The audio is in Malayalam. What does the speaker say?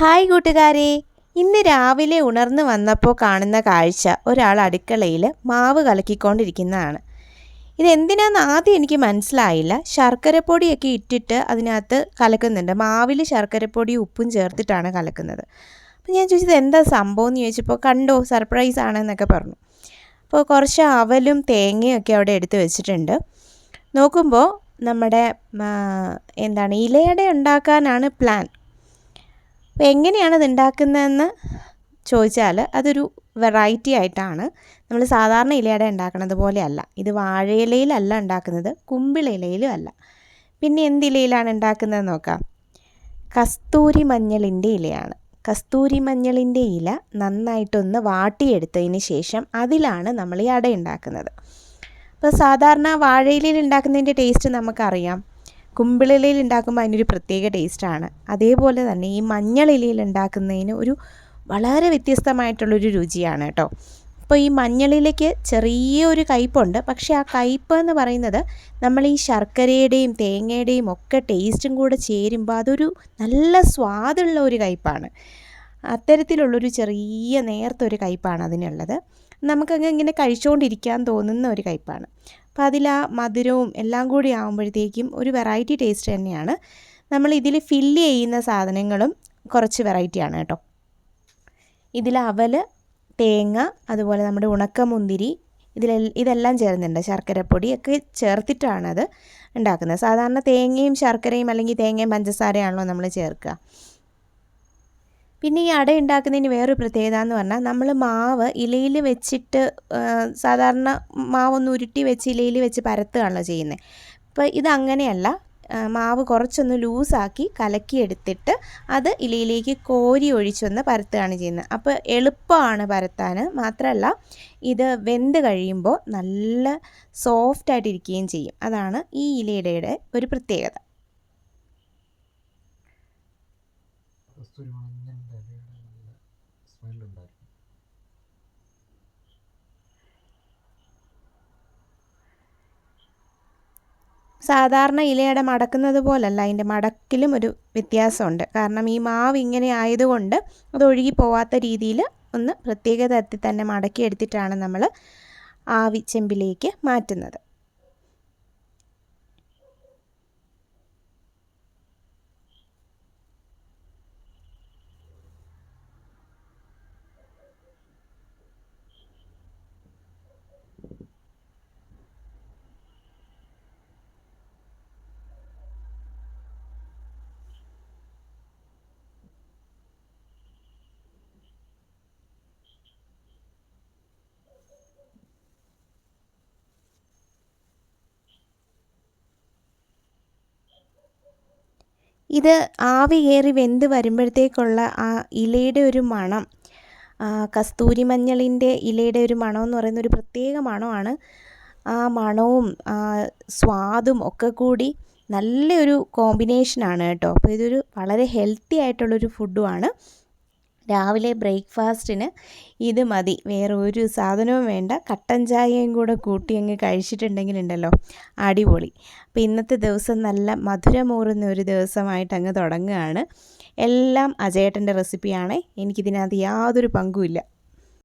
ഹായ് കൂട്ടുകാരെ. ഇന്ന് രാവിലെ ഉണർന്നു വന്നപ്പോൾ കാണുന്ന കാഴ്ച ഒരാൾ അടുക്കളയിൽ മാവ് കലക്കിക്കൊണ്ടിരിക്കുന്നതാണ്. ഇതെന്തിനാന്ന് ആദ്യം എനിക്ക് മനസ്സിലായില്ല. ശർക്കരപ്പൊടിയൊക്കെ ഇട്ടിട്ട് അതിനകത്ത് കലക്കുന്നുണ്ട്. മാവിൽ ശർക്കരപ്പൊടിയും ഉപ്പും ചേർത്തിട്ടാണ് കലക്കുന്നത്. അപ്പോൾ ഞാൻ ചോദിച്ചത് എന്താ സംഭവം എന്ന് ചോദിച്ചപ്പോൾ കണ്ടോ സർപ്രൈസ് ആണെന്നൊക്കെ പറഞ്ഞു. അപ്പോൾ കുറച്ച് അവലും തേങ്ങയും ഒക്കെ അവിടെ എടുത്ത് വെച്ചിട്ടുണ്ട്. നോക്കുമ്പോൾ നമ്മുടെ എന്താണ് ഇലയട ഉണ്ടാക്കാനാണ് പ്ലാൻ. അപ്പോൾ എങ്ങനെയാണ് ഇത് ഉണ്ടാക്കുന്നതെന്ന് ചോദിച്ചാൽ അതൊരു വെറൈറ്റി ആയിട്ടാണ്. നമ്മൾ സാധാരണ ഇലയുടെ ഉണ്ടാക്കുന്നത് പോലെയല്ല ഇത് വാഴയിലയിലല്ല ഉണ്ടാക്കുന്നത് കുമ്പിളിലയിലും അല്ല. പിന്നെ എന്ത് ഇലയിലാണ് ഉണ്ടാക്കുന്നത് നോക്കാം. കസ്തൂരി മഞ്ഞളിന്റെ ഇലയാണ്. കസ്തൂരി മഞ്ഞളിന്റെ ഇല നന്നായിട്ടൊന്ന് വാട്ടിയെടുത്തതിന് ശേഷം അതിലാണ് നമ്മൾ ഈ അട ഉണ്ടാക്കുന്നത്. അപ്പോൾ സാധാരണ വാഴയിലയിൽ ഉണ്ടാക്കുന്നതിന്റെ ടേസ്റ്റ് നമുക്കറിയാം. കുമ്പിളിലയിൽ ഉണ്ടാക്കുമ്പോൾ അതിനൊരു പ്രത്യേക ടേസ്റ്റാണ്. അതേപോലെ തന്നെ ഈ മഞ്ഞളിലയിൽ ഉണ്ടാക്കുന്നതിന് ഒരു വളരെ വ്യത്യസ്തമായിട്ടുള്ളൊരു രുചിയാണ് കേട്ടോ. അപ്പോൾ ഈ മഞ്ഞളിലേക്ക് ചെറിയൊരു കയ്പുണ്ട്. പക്ഷേ ആ കയ്പ് എന്ന് പറയുന്നത് നമ്മൾ ഈ ശർക്കരയുടെയും തേങ്ങയുടെയും ഒക്കെ ടേസ്റ്റും കൂടെ ചേരുമ്പോൾ അതൊരു നല്ല സ്വാദുള്ള ഒരു കയ്പാണ്. അത്തരത്തിലുള്ളൊരു ചെറിയ നേർത്തൊരു കയ്പാണ് അതിനുള്ളത്. നമുക്കങ്ങ് ഇങ്ങനെ കഴിച്ചുകൊണ്ടിരിക്കാൻ തോന്നുന്ന ഒരു കയ്പാണ്. അപ്പോൾ അതിൽ ആ മധുരവും എല്ലാം കൂടി ആകുമ്പോഴത്തേക്കും ഒരു വെറൈറ്റി ടേസ്റ്റ് തന്നെയാണ്. നമ്മൾ ഇതിൽ ഫില്ല് ചെയ്യുന്ന സാധനങ്ങളും കുറച്ച് വെറൈറ്റിയാണ് കേട്ടോ. ഇതിൽ അവൽ തേങ്ങ അതുപോലെ നമ്മുടെ ഉണക്കമുന്തിരി ഇതിലെ ഇതെല്ലാം ചേർന്നിട്ടുണ്ട്. ശർക്കരപ്പൊടി ഒക്കെ ചേർത്തിട്ടാണത് ഉണ്ടാക്കുന്നത്. സാധാരണ തേങ്ങയും ശർക്കരയും അല്ലെങ്കിൽ തേങ്ങയും പഞ്ചസാരയാണല്ലോ നമ്മൾ ചേർക്കുക. പിന്നെ ഈ അട ഉണ്ടാക്കുന്നതിന് വേറൊരു പ്രത്യേകത എന്ന് പറഞ്ഞാൽ നമ്മൾ മാവ് ഇലയിൽ വെച്ചിട്ട് സാധാരണ മാവൊന്ന് ഉരുട്ടി വെച്ച് ഇലയിൽ വെച്ച് പരത്തുകയാണല്ലോ ചെയ്യുന്നത്. അപ്പോൾ ഇതങ്ങനെയല്ല മാവ് കുറച്ചൊന്ന് ലൂസാക്കി കലക്കിയെടുത്തിട്ട് അത് ഇലയിലേക്ക് കോരി ഒഴിച്ചൊന്ന് പരത്തുകയാണ് ചെയ്യുന്നത്. അപ്പോൾ എളുപ്പമാണ് പരത്താൻ. മാത്രമല്ല ഇത് വെന്ത് കഴിയുമ്പോൾ നല്ല സോഫ്റ്റായിട്ടിരിക്കുകയും ചെയ്യും. അതാണ് ഈ ഇലയുടെ ഒരു പ്രത്യേകത. കസ്തൂരി മഞ്ഞളിന്റെ ഇലയുടെ നല്ല സാധാരണ ഇലയുടെ മടക്കുന്നത് പോലല്ല അതിന്റെ മടക്കിലും ഒരു വ്യത്യാസമുണ്ട്. കാരണം ഈ മാവ് ഇങ്ങനെ ആയതുകൊണ്ട് അത് ഒഴുകി പോവാത്ത രീതിയിൽ ഒന്ന് പ്രത്യേക തരത്തിൽ തന്നെ മടക്കി എടുത്തിട്ടാണ് നമ്മൾ ആവി ചെമ്പിലേക്ക് മാറ്റുന്നത്. ഇത് ആവി കയറി വെന്ത് വരുമ്പോഴത്തേക്കുള്ള ആ ഇലയുടെ ഒരു മണം. കസ്തൂരി മഞ്ഞളിന്റെ ഇലയുടെ ഒരു മണം എന്ന് പറയുന്ന ഒരു പ്രത്യേക മണമാണ്. ആ മണവും സ്വാദും ഒക്കെ കൂടി നല്ലൊരു കോമ്പിനേഷനാണ് കേട്ടോ. അപ്പോൾ ഇതൊരു വളരെ ഹെൽത്തി ആയിട്ടുള്ളൊരു ഫുഡുമാണ്. രാവിലെ ബ്രേക്ക്ഫാസ്റ്റിന് ഇത് മതി. വേറെ ഒരു സാധനവും വേണ്ട. കട്ടൻ ചായയും കൂടെ കൂട്ടി അങ്ങ് കഴിച്ചിട്ടുണ്ടെങ്കിലുണ്ടല്ലോ. അടിപൊളി. അപ്പോൾ ഇന്നത്തെ ദിവസം നല്ല മധുരമൂറുന്ന ഒരു ദിവസമായിട്ട് അങ്ങ് തുടങ്ങുകയാണ്. എല്ലാം അജയേട്ടന്റെ റെസിപ്പിയാണ്. എനിക്കിതിനകത്ത് യാതൊരു പങ്കുമില്ല